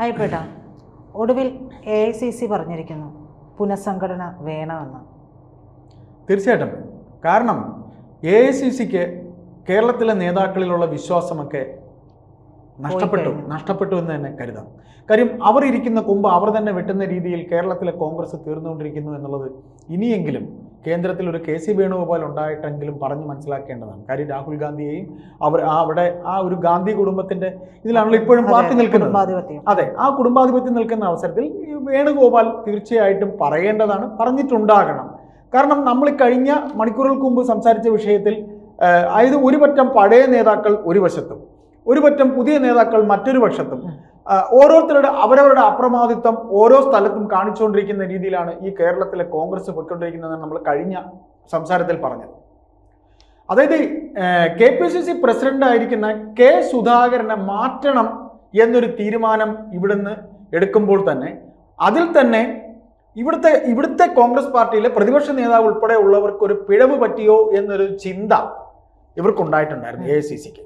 ആയിപ്പോട്ട ഒടുവിൽ A I C C പറഞ്ഞിരിക്കുന്നു. പുനഃസംഘടന വേണമെന്ന്. തീർച്ചയായിട്ടും. കാരണം എ ഐ സി സിക്ക് കേരളത്തിലെ നേതാക്കളിലുള്ള വിശ്വാസമൊക്കെ നഷ്ടപ്പെട്ടു. നഷ്ടപ്പെട്ടു എന്ന് തന്നെ കരുതാം. കാര്യം അവർ ഇരിക്കുന്ന കൊമ്പ് അവർ തന്നെ വെട്ടുന്ന രീതിയിൽ കേരളത്തിലെ കോൺഗ്രസ് തീർന്നുകൊണ്ടിരിക്കുന്നു എന്നുള്ളത് ഇനിയെങ്കിലും കേന്ദ്രത്തിൽ ഒരു കെ സി വേണുഗോപാൽ ഉണ്ടായിട്ടെങ്കിലും പറഞ്ഞ് മനസ്സിലാക്കേണ്ടതാണ്. കാര്യം രാഹുൽ ഗാന്ധിയെയും അവർ ആ അവിടെ ആ ഒരു ഗാന്ധി കുടുംബത്തിന്റെ ഇതിലാണല്ലോ ഇപ്പോഴും പാർട്ടി നിൽക്കുന്നത്. അതെ ആ കുടുംബാധിപത്യം നിൽക്കുന്ന അവസരത്തിൽ ഈ വേണുഗോപാൽ തീർച്ചയായിട്ടും പറയേണ്ടതാണ് പറഞ്ഞിട്ടുണ്ടാകണം. കാരണം നമ്മൾ കഴിഞ്ഞ മണിക്കൂറുകൾക്ക് മുമ്പ് സംസാരിച്ച വിഷയത്തിൽ അതായത് ഒരുപറ്റം പഴയ നേതാക്കൾ ഒരു വശത്തും ഒരു പറ്റം പുതിയ നേതാക്കൾ മറ്റൊരു പക്ഷത്തും ഓരോരുത്തരുടെ അവരവരുടെ അപ്രമാദിത്വം ഓരോ സ്ഥലത്തും കാണിച്ചുകൊണ്ടിരിക്കുന്ന രീതിയിലാണ് ഈ കേരളത്തിലെ കോൺഗ്രസ് പൊയ്ക്കൊണ്ടിരിക്കുന്നതെന്ന് നമ്മൾ കഴിഞ്ഞ സംസാരത്തിൽ പറഞ്ഞത്. അതായത് K P C C president ആയിരിക്കുന്ന കെ സുധാകരനെ മാറ്റണം എന്നൊരു തീരുമാനം ഇവിടുന്ന് എടുക്കുമ്പോൾ തന്നെ അതിൽ തന്നെ ഇവിടുത്തെ ഇവിടുത്തെ കോൺഗ്രസ് പാർട്ടിയിലെ പ്രതിപക്ഷ നേതാവ് ഉൾപ്പെടെ ഉള്ളവർക്ക് ഒരു പിഴവ് പറ്റിയോ എന്നൊരു ചിന്ത ഇവർക്കുണ്ടായിട്ടുണ്ടായിരുന്നു എ ഐ സി സിക്ക്.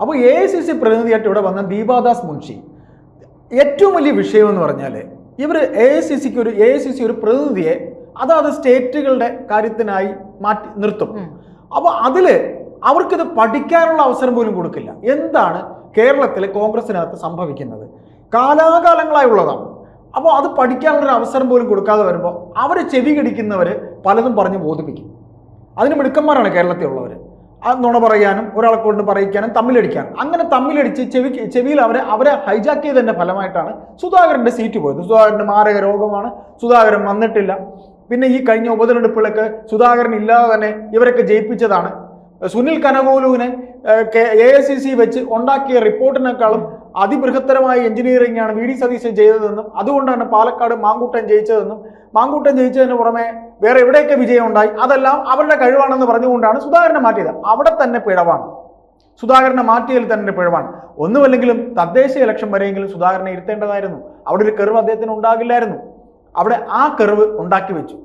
അപ്പോൾ എ ഐ സി സി പ്രതിനിധിയായിട്ട് ഇവിടെ വന്ന ദീപാദാസ് മുൻഷി. ഏറ്റവും വലിയ വിഷയം എന്ന് പറഞ്ഞാൽ ഇവർ എ ഐ സി സിക്ക് ഒരു എ ഐ സി സി ഒരു പ്രതിനിധിയെ അതാത് സ്റ്റേറ്റുകളുടെ കാര്യത്തിനായി മാറ്റി നിർത്തും. അപ്പോൾ അതിൽ അവർക്കിത് പഠിക്കാനുള്ള അവസരം പോലും കൊടുക്കില്ല. എന്താണ് കേരളത്തിൽ കോൺഗ്രസിനകത്ത് സംഭവിക്കുന്നത്? കാലാകാലങ്ങളായി ഉള്ളതാണ്. അപ്പോൾ അത് പഠിക്കാനുള്ളൊരു അവസരം പോലും കൊടുക്കാതെ വരുമ്പോൾ അവരെ ചെവി കടിക്കുന്നവർ പലതും പറഞ്ഞ് ബോധിപ്പിക്കും. അതിന് മിടുക്കന്മാരാണ് കേരളത്തിലുള്ളവർ ആ നുണ പറയാനും ഒരാളെ കൊണ്ട് പറയിക്കാനും തമ്മിലടിക്കാനും. അങ്ങനെ തമ്മിലടിച്ച് ചെവി ചെവിയിൽ അവരെ അവരെ ഹൈജാക്ക് ചെയ്തതിന്റെ ഫലമായിട്ടാണ് സുധാകരന്റെ സീറ്റ് പോയത്. സുധാകരന്റെ മാരക രോഗമാണ്. സുധാകരൻ വന്നിട്ടില്ല. പിന്നെ ഈ കഴിഞ്ഞ ഉപതെരഞ്ഞെടുപ്പിലൊക്കെ സുധാകരൻ ഇല്ലാതെ തന്നെ ഇവരൊക്കെ ജയിപ്പിച്ചതാണ്. സുനിൽ കനകോലുവിനെ എ ഐ സി സി വെച്ച് ഉണ്ടാക്കിയ റിപ്പോർട്ടിനേക്കാളും അതിബൃഹത്തരമായ എഞ്ചിനീയറിംഗ് ആണ് വി ഡി സതീശൻ ചെയ്തതെന്നും അതുകൊണ്ടാണ് പാലക്കാട് മാങ്കൂട്ടൻ ജയിച്ചതെന്നും മാങ്കൂട്ടൻ ജയിച്ചതിന് പുറമെ വേറെ എവിടെയൊക്കെ വിജയം ഉണ്ടായി? അതെല്ലാം അവരുടെ കഴിവാണെന്ന് പറഞ്ഞുകൊണ്ടാണ് സുധാകരനെ മാറ്റിയത്. അവിടെ തന്നെ പിഴവാണ്. സുധാകരനെ മാറ്റിയതിൽ തന്നെ പിഴവാണ്. ഒന്നുമല്ലെങ്കിലും തദ്ദേശ ഇലക്ഷൻ വരെയെങ്കിലും സുധാകരനെ ഇരുത്തേണ്ടതായിരുന്നു. അവിടെ ഒരു കെറിവ് അദ്ദേഹത്തിന് ഉണ്ടാകില്ലായിരുന്നു. അവിടെ ആ കെറിവ് ഉണ്ടാക്കി വെച്ചു.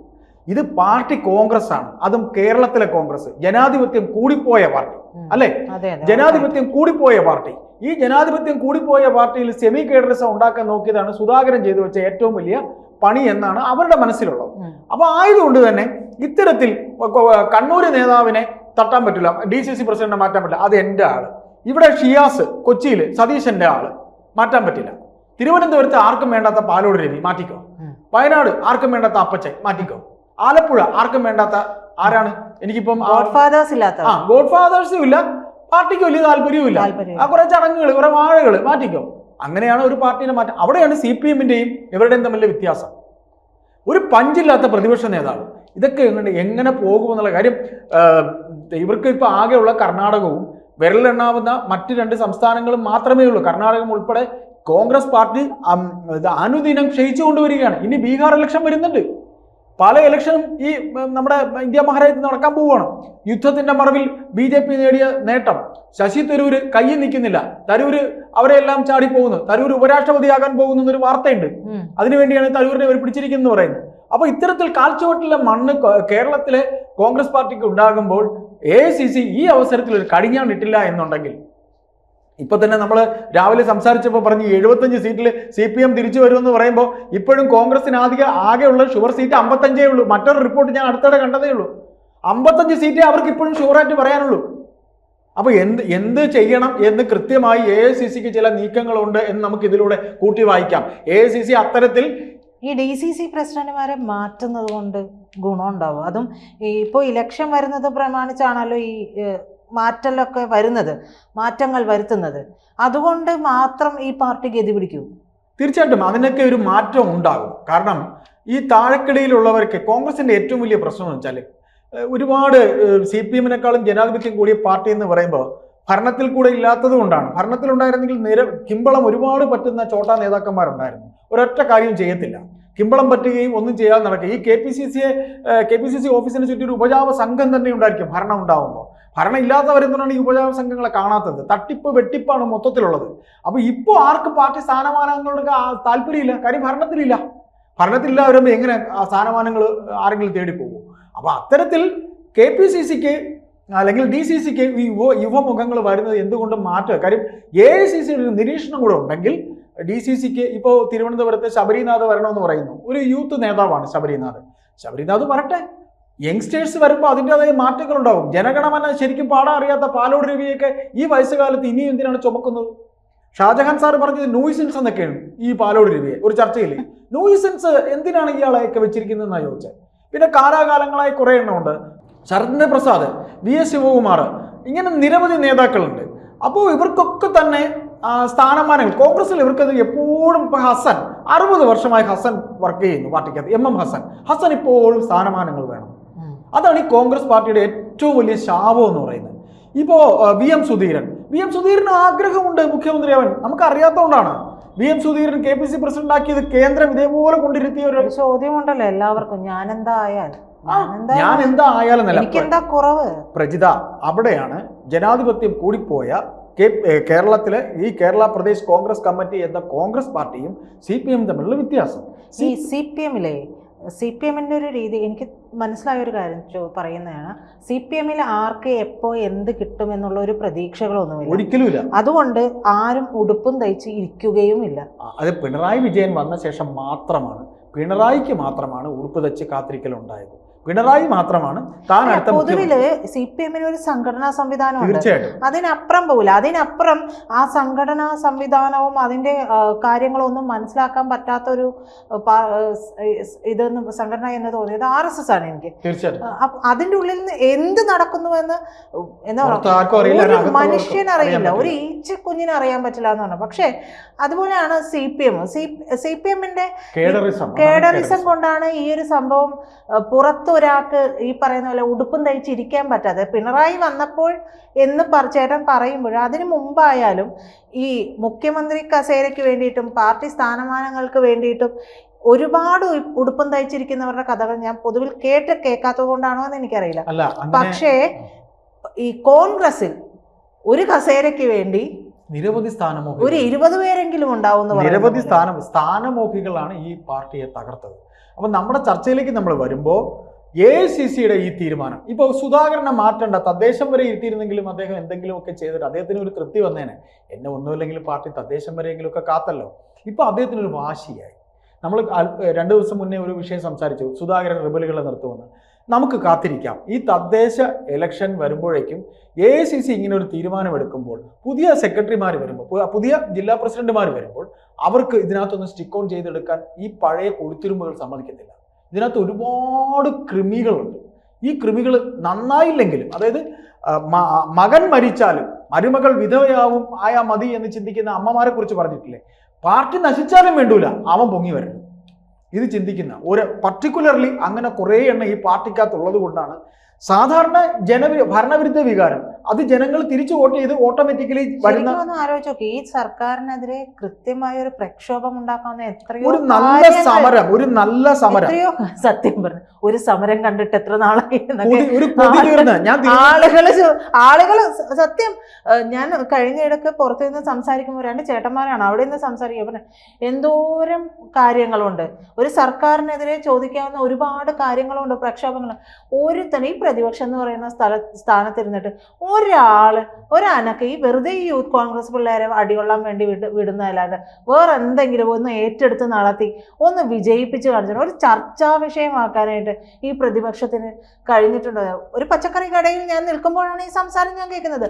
ഇത് പാർട്ടി കോൺഗ്രസ് ആണ്. അതും കേരളത്തിലെ കോൺഗ്രസ്. ജനാധിപത്യം കൂടിപ്പോയ പാർട്ടി. അല്ലെ? ജനാധിപത്യം കൂടിപ്പോയ പാർട്ടി. ഈ ജനാധിപത്യം കൂടിപ്പോയ പാർട്ടിയിൽ സെമി കേഡറിസം ഉണ്ടാക്കാൻ നോക്കിയതാണ് സുധാകരൻ ചെയ്തു വെച്ച ഏറ്റവും വലിയ പണി എന്നാണ് അവരുടെ മനസ്സിലുള്ളത്. അപ്പോൾ അപ്പൊ ആയതുകൊണ്ട് തന്നെ ഇത്തരത്തിൽ കണ്ണൂർ നേതാവിനെ തട്ടാൻ പറ്റില്ല ഡി സി സി പ്രസിഡന്റിനെ മാറ്റാൻ പറ്റില്ല. അത് എന്റെ ആൾ. ഇവിടെ ഷിയാസ് കൊച്ചിയിൽ സതീശന്റെ ആൾ മാറ്റാൻ പറ്റില്ല. തിരുവനന്തപുരത്ത് ആർക്കും വേണ്ടാത്ത പാലോട് രവി മാറ്റിക്കോ. വയനാട് ആർക്കും വേണ്ടാത്ത അപ്പച്ചൻ മാറ്റിക്കോ. ആലപ്പുഴ ആർക്കും വേണ്ടാത്ത ആരാണ്? എനിക്കിപ്പം ഗോഡ്ഫാദേഴ്സ് ഗോഡ് ഫാദേഴ്സ് ഇല്ലാത്ത ആ ഗോഡ് ഫാദേഴ്സും ഇല്ല. പാർട്ടിക്ക് വലിയ താല്പര്യവും ആ കുറെ ചടങ്ങുകൾ കുറെ വാഴകൾ മാറ്റിക്കോ. അങ്ങനെയാണ് ഒരു പാർട്ടിനെ മാറ്റം അവിടെയാണ് സി പി എമ്മിന്റെയും ഇവരുടെയും തമ്മിലെ വ്യത്യാസം. ഒരു പഞ്ചില്ലാത്ത പ്രതിപക്ഷ നേതാവ് ഇതൊക്കെ എങ്ങനെ എങ്ങനെ പോകുമെന്നുള്ള കാര്യം ഇവർക്ക് ഇപ്പൊ ആകെയുള്ള കർണാടകവും വിരലെണ്ണാവുന്ന മറ്റു രണ്ട് സംസ്ഥാനങ്ങളും മാത്രമേ ഉള്ളൂ. കർണാടകം ഉൾപ്പെടെ കോൺഗ്രസ് പാർട്ടി അനുദിനം ക്ഷയിച്ചു കൊണ്ടുവരികയാണ്. ഇനി ബീഹാർ ഇലക്ഷൻ വരുന്നുണ്ട്. പല ഇലക്ഷനും ഈ നമ്മുടെ ഇന്ത്യ മഹാരാജ്യത്ത് നടക്കാൻ പോവുകയാണ്. യുദ്ധത്തിന്റെ മറവിൽ ബി ജെ പി നേടിയ നേട്ടം. ശശി തരൂര് കയ്യിൽ നിൽക്കുന്നില്ല. തരൂര് അവരെല്ലാം ചാടിപ്പോകുന്നു. തരൂർ ഉപരാഷ്ട്രപതിയാകാൻ പോകുന്നു എന്നൊരു വാർത്തയുണ്ട് അതിനുവേണ്ടിയാണ് തരൂരിനെ അവർ പിടിച്ചിരിക്കുന്നത് പറയുന്നത്. അപ്പൊ ഇത്തരത്തിൽ കാൽച്ചുവട്ടിലെ മണ്ണ് കേരളത്തിലെ കോൺഗ്രസ് പാർട്ടിക്ക് ഉണ്ടാകുമ്പോൾ എ സി സി ഈ അവസരത്തിൽ ഒരു കടിഞ്ഞാണിട്ടില്ല എന്നുണ്ടെങ്കിൽ ഇപ്പൊ തന്നെ നമ്മൾ രാവിലെ സംസാരിച്ചപ്പോൾ പറഞ്ഞു എഴുപത്തഞ്ച് സീറ്റിൽ സി പി എം തിരിച്ചു വരുമെന്ന് പറയുമ്പോൾ ഇപ്പോഴും കോൺഗ്രസിന് ആദ്യം ആകെയുള്ള ഷുവർ സീറ്റ് അമ്പത്തഞ്ചേ ഉള്ളൂ. മറ്റൊരു റിപ്പോർട്ട് ഞാൻ അടുത്തിടെ കണ്ടതേ ഉള്ളൂ. അമ്പത്തഞ്ച് സീറ്റേ അവർക്ക് ഇപ്പോഴും ഷുവറായിട്ട് പറയാനുള്ളൂ. അപ്പൊ എന്ത് എന്ത് ചെയ്യണം എന്ന് കൃത്യമായി എ ഐ സി സിക്ക് ചില നീക്കങ്ങളുണ്ട് എന്ന് നമുക്ക് ഇതിലൂടെ കൂട്ടി വായിക്കാം. എ ഐ സി സി അത്തരത്തിൽ ഈ ഡി സി സി പ്രസിഡന്റുമാരെ മാറ്റുന്നത് കൊണ്ട് ഗുണമുണ്ടാവും. അതും ഇപ്പോൾ ഇലക്ഷൻ വരുന്നത് പ്രമാണിച്ചാണല്ലോ ഈ മാറ്റലൊക്കെ വരുന്നത് മാറ്റങ്ങൾ വരുത്തുന്നത്. അതുകൊണ്ട് മാത്രം ഈ പാർട്ടി ഗതി പിടിക്കൂ. തീർച്ചയായിട്ടും അതിനൊക്കെ ഒരു മാറ്റം ഉണ്ടാകും. കാരണം ഈ താഴെക്കിടയിലുള്ളവർക്ക് കോൺഗ്രസിന്റെ ഏറ്റവും വലിയ പ്രശ്നം എന്ന് വെച്ചാൽ ഒരുപാട് സി പി എമ്മിനേക്കാളും ജനാധിപത്യം കൂടിയ പാർട്ടി എന്ന് പറയുമ്പോൾ ഭരണത്തിൽ കൂടെ ഇല്ലാത്തത് കൊണ്ടാണ്. ഭരണത്തിലുണ്ടായിരുന്നെങ്കിൽ നിര കിമ്പളം ഒരുപാട് പറ്റുന്ന ചോട്ടാ നേതാക്കന്മാരുണ്ടായിരുന്നു. ഒരൊറ്റ കാര്യം ചെയ്യത്തില്ല. കിമ്പളം പറ്റുകയും ഒന്നും ചെയ്യാതെ നടക്കുക. ഈ കെ പി സി സിയെ കെ പി സി സി ഓഫീസിന് ചുറ്റി ഒരു ഉപജാപ സംഘം തന്നെ ഉണ്ടായിരിക്കും ഭരണം ഉണ്ടാകുമ്പോൾ ഭരണം ഇല്ലാത്തവരെന്തുകൊണ്ടാണ് ഈ സംഘങ്ങളെ കാണാത്തത്. തട്ടിപ്പ് വെട്ടിപ്പാണ് മൊത്തത്തിലുള്ളത്. അപ്പോൾ ഇപ്പോൾ ആർക്ക് പാർട്ടി സ്ഥാനമാനങ്ങളോട് താല്പര്യമില്ല? കാര്യം ഭരണത്തിലില്ല. ഭരണത്തിലില്ല വരുമ്പോൾ എങ്ങനെ സ്ഥാനമാനങ്ങൾ ആരെങ്കിലും തേടിപ്പോകും? അപ്പൊ അത്തരത്തിൽ കെ പി സി സിക്ക് അല്ലെങ്കിൽ ഡി സി സിക്ക് ഈ യുവ യുവമുഖങ്ങൾ വരുന്നത് എന്തുകൊണ്ടും മാറ്റുക കാര്യം എ ഐ സി സിയുടെ ഒരു നിരീക്ഷണം കൂടെ ഉണ്ടെങ്കിൽ ഡി സി സിക്ക് ഇപ്പോൾ തിരുവനന്തപുരത്ത് ശബരിനാഥ് വരണമെന്ന് പറയുന്നു. ഒരു യൂത്ത് നേതാവാണ് ശബരിനാഥ്. ശബരിനാഥ് വരട്ടെ. യങ്സ്റ്റേഴ്സ് വരുമ്പോൾ അതിന്റെതായ മാറ്റങ്ങൾ ഉണ്ടാവും. ജനഗണമന ശരിക്കും പാടാൻ അറിയാത്ത പാലോട് രവിയൊക്കെ ഈ വയസ്സുകാലത്ത് ഇനിയും എന്തിനാണ് ചുമക്കുന്നത്? ഷാജഹാൻ സാർ പറഞ്ഞത് നോയിസൻസ് എന്നൊക്കെയാണ് ഈ പാലോട് രവിയെ. ഒരു ചർച്ചയിൽ നോയിസൻസ് എന്തിനാണ് ഇയാളെയൊക്കെ വെച്ചിരിക്കുന്നതെന്നാണ് ചോദിച്ചത്. പിന്നെ കാലാകാലങ്ങളായി കുറേ എണ്ണമുണ്ട് ശരത്ചന്ദ്ര പ്രസാദ് വി എസ് ശിവകുമാർ ഇങ്ങനെ നിരവധി നേതാക്കളുണ്ട്. അപ്പോൾ ഇവർക്കൊക്കെ തന്നെ സ്ഥാനമാനങ്ങൾ. കോൺഗ്രസിൽ ഇവർക്കത് എപ്പോഴും ഇപ്പോൾ ഹസൻ അറുപത് വർഷമായി ഹസൻ വർക്ക് ചെയ്യുന്നു പാർട്ടിക്കകത്ത്. M M Hasan. ഹസൻ ഇപ്പോഴും സ്ഥാനമാനങ്ങൾ വേണം. അതാണ് ഈ കോൺഗ്രസ് പാർട്ടിയുടെ ഏറ്റവും വലിയ ശാപം എന്ന് പറയുന്നത്. ഇപ്പോ V M Sudheeran. V M സുധീരന് ആഗ്രഹമുണ്ട് മുഖ്യമന്ത്രിയാവൻ നമുക്ക് അറിയാത്തതുകൊണ്ടാണ് V M Sudheeran K P C president ആക്കിയത് കേന്ദ്രം ഇതേപോലെ കൊണ്ടിരുത്തിയ ഒരു ചോദ്യമുണ്ടല്ലോ എല്ലാവർക്കും. ഞാൻ എന്താ ആയാൽ ഞാൻ എന്താ ആയാലും നില കുറവ്? പ്രജിത അവിടെയാണ് ജനാധിപത്യം കൂടിപ്പോയ കേരളത്തിലെ ഈ കേരള പ്രദേശ് കോൺഗ്രസ് കമ്മിറ്റി എന്ന കോൺഗ്രസ് പാർട്ടിയും സി പി എം തമ്മിലുള്ള വ്യത്യാസം. സി പി എമ്മിലെ സി പി എമ്മിന്റെ ഒരു രീതി എനിക്ക് മനസ്സിലായ ഒരു കാര്യം പറയുന്നതാണ്. സി പി എമ്മിൽ ആർക്ക് എപ്പോൾ എന്ത് കിട്ടും എന്നുള്ള ഒരു പ്രതീക്ഷകളൊന്നുമില്ല. ഒരിക്കലുമില്ല. അതുകൊണ്ട് ആരും ഉടുപ്പും തയ്ച്ച് ഇരിക്കുകയും ഇല്ല അത് പിണറായി വിജയൻ വന്ന ശേഷം മാത്രമാണ് പിണറായിക്ക് മാത്രമാണ് ഉടുപ്പ് തയ്ച്ച് കാത്തിരിക്കലുണ്ടായത്. പിണറായി മാത്രമാണ്. താൻ അടുത്ത പൊതുവിൽ സി പി എമ്മിന് ഒരു സംഘടനാ സംവിധാനം തീർച്ചയായിട്ടും. അതിനപ്പുറം പോകില്ല അതിനപ്പുറം ആ സംഘടനാ സംവിധാനവും അതിന്റെ കാര്യങ്ങളൊന്നും മനസ്സിലാക്കാൻ പറ്റാത്ത ഒരു ഇതെന്ന് സംഘടന എന്ന് തോന്നിയത് ആർ എസ് എസ് ആണ് എനിക്ക്. തീർച്ചയായിട്ടും. അതിന്റെ ഉള്ളിൽ നിന്ന് എന്ത് നടക്കുന്നുവെന്ന് എന്താ പറയുക മനുഷ്യനറിയില്ല ഒരു. ഈച്ച കുഞ്ഞിനെ അറിയാൻ പറ്റില്ല എന്ന് പറഞ്ഞു. പക്ഷേ അതുപോലെയാണ് C P M. C C P എമ്മിന്റെ കേഡറിസം. കൊണ്ടാണ് ഈ ഒരു സംഭവം അഹ് പുറത്ത് ഒരാൾക്ക് ഈ പറയുന്ന പോലെ ഉടുപ്പും തയ്ച്ചിരിക്കാൻ പറ്റാതെ പിണറായി വന്നപ്പോൾ എന്ന് ചേട്ടൻ പറയുമ്പോൾ അതിന് മുമ്പായാലും ഈ മുഖ്യമന്ത്രി കസേരയ്ക്ക് വേണ്ടിയിട്ടും പാർട്ടി സ്ഥാനമാനങ്ങൾക്ക് വേണ്ടിയിട്ടും ഒരുപാട് ഉടുപ്പം തയ്ച്ചിരിക്കുന്നവരുടെ കഥകൾ ഞാൻ പൊതുവിൽ കേട്ട് കേൾക്കാത്തത് കൊണ്ടാണോ എന്ന് എനിക്കറിയില്ല. പക്ഷേ ഈ കോൺഗ്രസിൽ ഒരു കസേരയ്ക്ക് വേണ്ടി നിരവധി ഒരു സ്ഥാനമോഹികൾ ഇരുപത് പേരെങ്കിലും ഉണ്ടാവും നിരവധി സ്ഥാനം സ്ഥാനമോഹികളാണ് ഈ പാർട്ടിയെ തകർത്തത്. അപ്പൊ നമ്മുടെ ചർച്ചയിലേക്ക് നമ്മൾ വരുമ്പോൾ എ സി സിയുടെ ഈ തീരുമാനം. ഇപ്പോൾ സുധാകരനെ മാറ്റണ്ട തദ്ദേശം വരെ ഇരുത്തിയിരുന്നെങ്കിലും അദ്ദേഹം എന്തെങ്കിലുമൊക്കെ ചെയ്തിട്ട് അദ്ദേഹത്തിന് ഒരു തൃപ്തി വന്നേനെ. എന്നെ ഒന്നുമില്ലെങ്കിലും പാർട്ടി തദ്ദേശം വരെയെങ്കിലും ഒക്കെ കാത്തല്ലോ. ഇപ്പൊ അദ്ദേഹത്തിന് ഒരു വാശിയായി. നമ്മൾ രണ്ട് ദിവസം മുന്നേ ഒരു വിഷയം സംസാരിച്ചു സുധാകരൻ റിബലുകളെ നിർത്തുമെന്ന്. നമുക്ക് കാത്തിരിക്കാം. ഈ തദ്ദേശ ഇലക്ഷൻ വരുമ്പോഴേക്കും എ സി സി ഇങ്ങനെ ഒരു തീരുമാനമെടുക്കുമ്പോൾ പുതിയ സെക്രട്ടറിമാർ വരുമ്പോൾ പുതിയ ജില്ലാ പ്രസിഡന്റുമാർ വരുമ്പോൾ അവർക്ക് ഇതിനകത്തൊന്ന് സ്റ്റിക്ക് ഓൺ ചെയ്തെടുക്കാൻ ഈ പഴയ കൊടുത്തിരുമ്പുകൾ സമ്മതിക്കത്തില്ല. ഇതിനകത്ത് ഒരുപാട് കൃമികളുണ്ട്. ഈ കൃമികൾ നന്നായില്ലെങ്കിലും അതായത് മകൻ മരിച്ചാലും മരുമകൾ വിധവയാവും ആയാ മതി എന്ന് ചിന്തിക്കുന്ന അമ്മമാരെ കുറിച്ച് പറഞ്ഞിട്ടില്ലേ? പാർട്ടി നശിച്ചാലും വേണ്ടൂല അവൻ പൊങ്ങി വരണം. ഇത് ചിന്തിക്കുന്ന ഒരു പർട്ടിക്കുലർലി അങ്ങനെ കുറേ എണ്ണം ഈ പാർട്ടിക്കകത്തുള്ളത് കൊണ്ടാണ് സാധാരണ ജന ഭരണവിരുദ്ധ വികാരം. അത് ജനങ്ങൾ തിരിച്ചു വോട്ട് ചെയ്ത് ഓട്ടോമാറ്റിക്കലി വരുന്ന ഒന്ന് ഈ സർക്കാരിനെതിരെ കൃത്യമായ ഒരു പ്രക്ഷോഭം ഉണ്ടാക്കാവുന്ന എത്രയോ ഒരു നല്ല സമരം ഒരു നല്ല സമരം. എത്രയോ സത്യം പറഞ്ഞു. ഒരു സമരം കണ്ടിട്ട് എത്ര നാളായി ആളുകൾ ഒരു ആളുകൾ ആളുകൾ സത്യം ഞാൻ കഴിഞ്ഞ ഇടയ്ക്ക് പുറത്തു നിന്ന് സംസാരിക്കുമ്പോൾ രണ്ട് ചേട്ടന്മാരാണ് അവിടെ നിന്ന് സംസാരിക്കുക. പറഞ്ഞു എന്തോരം കാര്യങ്ങളുണ്ട്. ഒരു സർക്കാരിനെതിരെ ചോദിക്കാവുന്ന ഒരുപാട് കാര്യങ്ങളുണ്ട് പ്രക്ഷോഭങ്ങൾ. ഒരുത്തനെ ഈ പ്രതിപക്ഷം എന്ന് പറയുന്ന സ്ഥല സ്ഥാനത്തിരുന്നിട്ട് ഒരാൾ ഒരനക്ക് ഈ വെറുതെ ഈ യൂത്ത് കോൺഗ്രസ് പിള്ളേരെ അടികൊള്ളാൻ വേണ്ടി വിട് വിടുന്നതല്ലാണ്ട് വേറെ എന്തെങ്കിലും ഒന്ന് ഏറ്റെടുത്ത് നടത്തി ഒന്ന് വിജയിപ്പിച്ച് കാണിച്ചു. ഒരു ചർച്ചാ വിഷയമാക്കാനായിട്ട് ഈ പ്രതിപക്ഷത്തിന് കഴിഞ്ഞിട്ടുണ്ടോ? ഒരു പച്ചക്കറി കടയിൽ ഞാൻ നിൽക്കുമ്പോഴാണ് ഈ സംസാരം ഞാൻ കേൾക്കുന്നത്.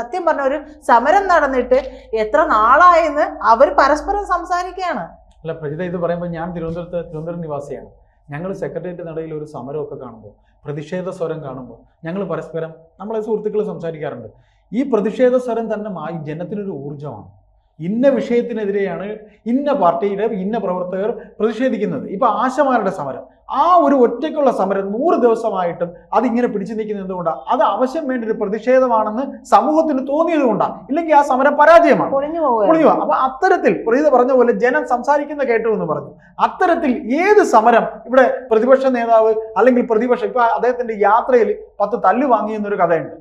സത്യം പറഞ്ഞ ഒരു സമരം നടന്നിട്ട് എത്ര നാളായെന്ന് അവർ പരസ്പരം സംസാരിക്കുകയാണ്. അല്ല പ്രജിത ഇത് പറയുമ്പോൾ ഞാൻ തിരുവനന്തപുരത്ത് തിരുവനന്തപുരം നിവാസിയാണ്. ഞങ്ങൾ സെക്രട്ടേറിയറ്റ് നടയിൽ ഒരു സമരമൊക്കെ കാണുമ്പോൾ പ്രതിഷേധ സ്വരം കാണുമ്പോൾ ഞങ്ങൾ പരസ്പരം നമ്മളെ സുഹൃത്തുക്കൾ സംസാരിക്കാറുണ്ട്. ഈ പ്രതിഷേധ സ്വരം തന്നെ ജനത്തിനൊരു ഊർജമാണ്. ഇന്ന വിഷയത്തിനെതിരെയാണ് ഇന്ന പാർട്ടിയുടെ ഇന്ന പ്രവർത്തകർ പ്രതിഷേധിക്കുന്നത്. ഇപ്പൊ ആശമാരുടെ സമരം. ആ ഒരു ഒറ്റയ്ക്കുള്ള സമരം നൂറ് ദിവസമായിട്ടും അതിങ്ങനെ പിടിച്ചു നിൽക്കുന്നത് എന്തുകൊണ്ടാണ് അത് ആവശ്യം വേണ്ട ഒരു പ്രതിഷേധമാണെന്ന് സമൂഹത്തിന് തോന്നിയത് കൊണ്ടാണ് ഇല്ലെങ്കിൽ ആ സമരം പരാജയമാണ്. പൊളിഞ്ഞു അപ്പൊ അത്തരത്തിൽ പ്രീത പറഞ്ഞ പോലെ ജനം സംസാരിക്കുന്ന കേട്ടു എന്ന് പറഞ്ഞു. അത്തരത്തിൽ ഏത് സമരം ഇവിടെ പ്രതിപക്ഷ നേതാവ് അല്ലെങ്കിൽ പ്രതിപക്ഷം ഇപ്പൊ അദ്ദേഹത്തിന്റെ യാത്രയിൽ പത്ത് തല്ലു വാങ്ങിയെന്നൊരു കഥയുണ്ട്.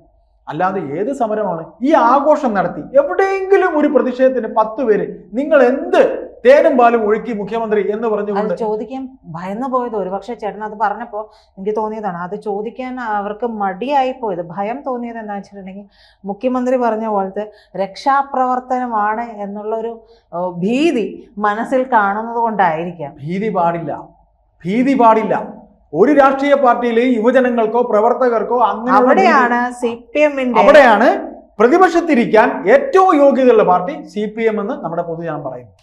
അല്ലാതെ ഏത് സമരമാണ്? ഈ ആഘോഷം നടത്തി. എവിടെയെങ്കിലും ഒരു പ്രതിഷേധത്തിന് പത്ത് പേര് നിങ്ങൾ എന്ത് തേനും പാലും ഒഴുക്കി മുഖ്യമന്ത്രി എന്ന് പറഞ്ഞു പറഞ്ഞുകൊണ്ട് ചോദിക്കാൻ ഭയന്നു പോയത് ഒരുപക്ഷെ ചേട്ടൻ അത് പറഞ്ഞപ്പോൾ എനിക്ക് തോന്നിയതാണ്. അത് ചോദിക്കാൻ അവർക്ക് മടിയായി പോയത്. ഭയം തോന്നിയത് എന്താ വെച്ചിട്ടുണ്ടെങ്കിൽ മുഖ്യമന്ത്രി പറഞ്ഞ പോലത്തെ രക്ഷാപ്രവർത്തനമാണ് എന്നുള്ളൊരു ഭീതി മനസ്സിൽ കാണുന്നത് കൊണ്ടായിരിക്കാം. ഭീതി പാടില്ല. ഭീതി പാടില്ല. ഒരു രാഷ്ട്രീയ പാർട്ടിയിലെ യുവജനങ്ങൾക്കോ പ്രവർത്തകർക്കോ അങ്ങനെ അവിടെയാണ് സി പി എമ്മിന്റെ അവിടെയാണ് പ്രതിപക്ഷത്തിരിക്കാൻ ഏറ്റവും യോഗ്യതയുള്ള പാർട്ടി സി പി എം എന്ന് നമ്മുടെ പൊതുജനം പറയുന്നു.